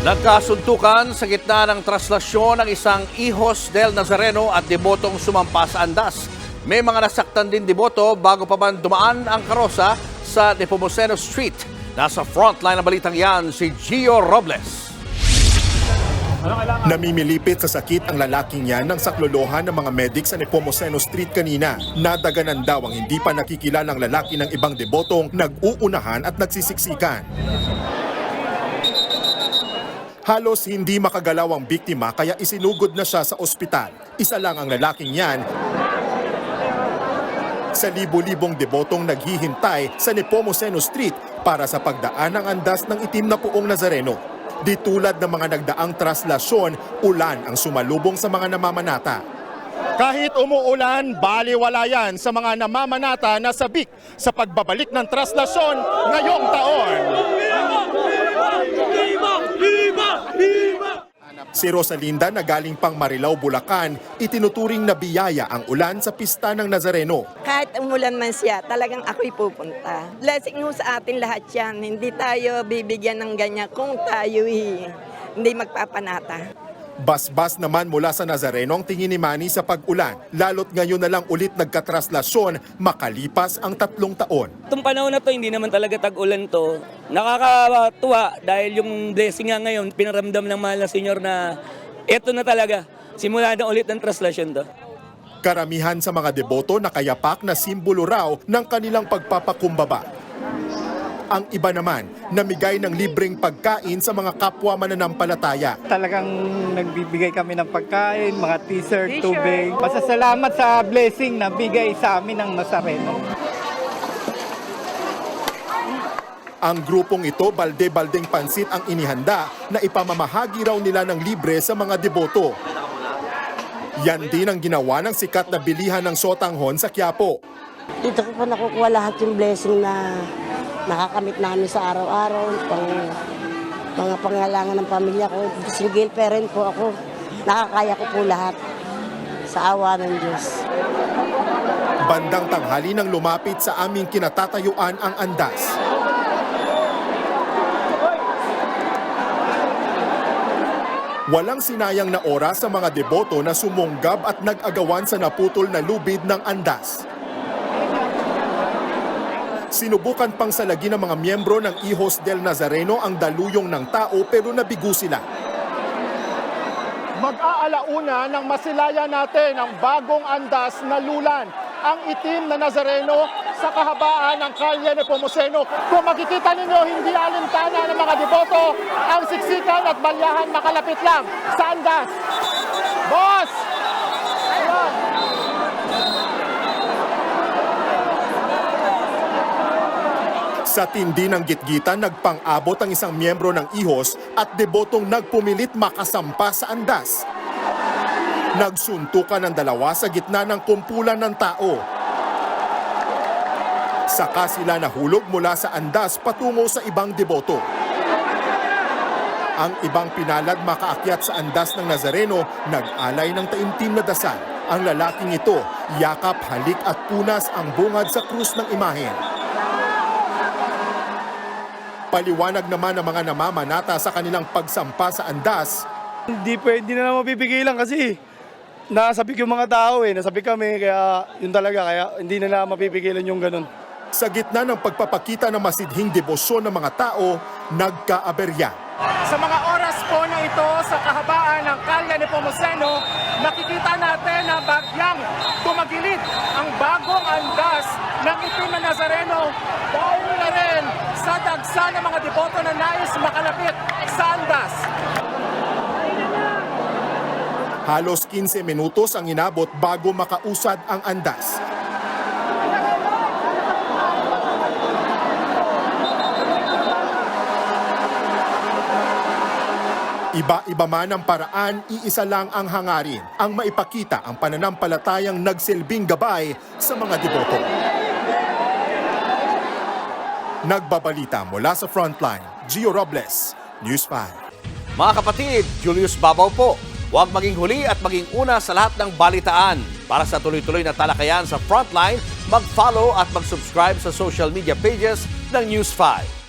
Nagkasuntukan sa gitna ng traslasyon ng isang Ihos del Nazareno at debotong sumampa sa andas. May mga nasaktan din deboto bago pa man dumaan ang karosa sa Nepomuceno Street. Nasa frontline ng balitang yan si Gio Robles. Namimilipit sa sakit ang lalaking yan ng saklolohan ng mga medic sa Nepomuceno Street kanina. Nadaganan daw ang hindi pa nakikilalang lalaki ng ibang debotong nag-uunahan at nagsisiksikan. Halos hindi makagalaw ang biktima kaya isinugod na siya sa ospital. Isa lang ang lalaking yan sa libo-libong debotong naghihintay sa Nepomuceno Street para sa pagdaan ng andas ng itim na puong Nazareno. Di tulad ng mga nagdaang traslasyon, ulan ang sumalubong sa mga namamanata. Kahit umuulan, baliwala yan sa mga namamanata na sabik sa pagbabalik ng traslasyon ngayong taon. Si Rosalinda na galing pang Marilao, Bulacan, itinuturing na biyaya ang ulan sa pista ng Nazareno. Kahit umulan man siya, talagang ako'y pupunta. Blessing mo sa atin lahat yan. Hindi tayo bibigyan ng ganyan kung tayo hindi magpapanata. Basbas naman mula sa Nazareno ang tingin ni Manny sa pag-ulan, lalo't ngayon na lang ulit nagkatraslasyon makalipas ang tatlong taon. Itong panahon na to, hindi naman talaga tag-ulan to. Nakakatuwa dahil yung blessing nga ngayon, pinaramdam ng mahal na senyor na eto na talaga. Simula na ulit ang traslasyon to. Karamihan sa mga deboto nakayapak na simbolo raw ng kanilang pagpapakumbaba. Ang iba naman, namigay ng libreng pagkain sa mga kapwa mananampalataya. Talagang nagbibigay kami ng pagkain, mga t-shirt, tubig. Pasasalamat sa blessing na bigay sa amin ng Nazareno. Ang grupong ito, balde-baldeng pansit ang inihanda na ipamamahagi raw nila ng libre sa mga deboto. Yan din ang ginawa ng sikat na bilihan ng Sotanghon sa Quiapo. Dito ko po nakukuha lahat yung blessing na nakakamit namin sa araw-araw, pang mga pangailangan ng pamilya ko. Single parent po ako. Nakakaya ko po lahat sa awa ng Diyos. Bandang tanghali nang lumapit sa aming kinatatayuan ang andas. Walang sinayang na oras sa mga deboto na sumunggab at nag-agawan sa naputol na lubid ng andas. Sinubukan pang salagi ng mga miyembro ng Hijos del Nazareno ang daluyong ng tao pero nabigo sila. Mag-aalauna nang masilaya natin ang bagong andas na lulan, ang itim na Nazareno sa kahabaan ng Kalye ni Pomoseno. Kung makikita ninyo, hindi alintana ng mga deboto ang siksikan at balyahan makalapit lang sa andas. Boss! Sa tindi ng gitgitan, nagpang-abot ang isang miyembro ng ihos at debotong nagpumilit makasampa sa andas. Nagsuntukan ang dalawa sa gitna ng kumpulan ng tao. Saka sila nahulog mula sa andas patungo sa ibang deboto. Ang ibang pinalad makaakyat sa andas ng Nazareno nag-alay ng taimtim na dasal. Ang lalaking ito, yakap, halik at punas ang bungad sa krus ng imahen. Paliwanag naman ng mga namamanata sa kanilang pagsampa sa andas, Hindi pwede na lang mapipigilan kasi nasabik yung mga tao eh. Nasabik kami kaya yun talaga. Kaya hindi na lang mapipigilan yung ganun. sa gitna ng pagpapakita ng masidhing debosyon ng mga tao, nagkaaberya. Sa mga oras po na ito sa kahabaan ng kalye ni Pomoseno, nakikita natin na bagyang tumagilid ang bagong andas ng itim na Nazareno sa dagsa ng mga deboto na nais makalapit sa andas. Halos 15 minutos ang inabot bago makausad ang andas. Iba-iba man ang paraan, iisa lang ang hangarin, ang maipakita ang pananampalatayang nagsilbing gabay sa mga deboto. Nagbabalita mula sa Frontline, Gio Robles, News 5. Mga kapatid, Julius Babaw po. Huwag maging huli at maging una sa lahat ng balitaan. Para sa tuloy-tuloy na talakayan sa Frontline, mag-follow at mag-subscribe sa social media pages ng News 5.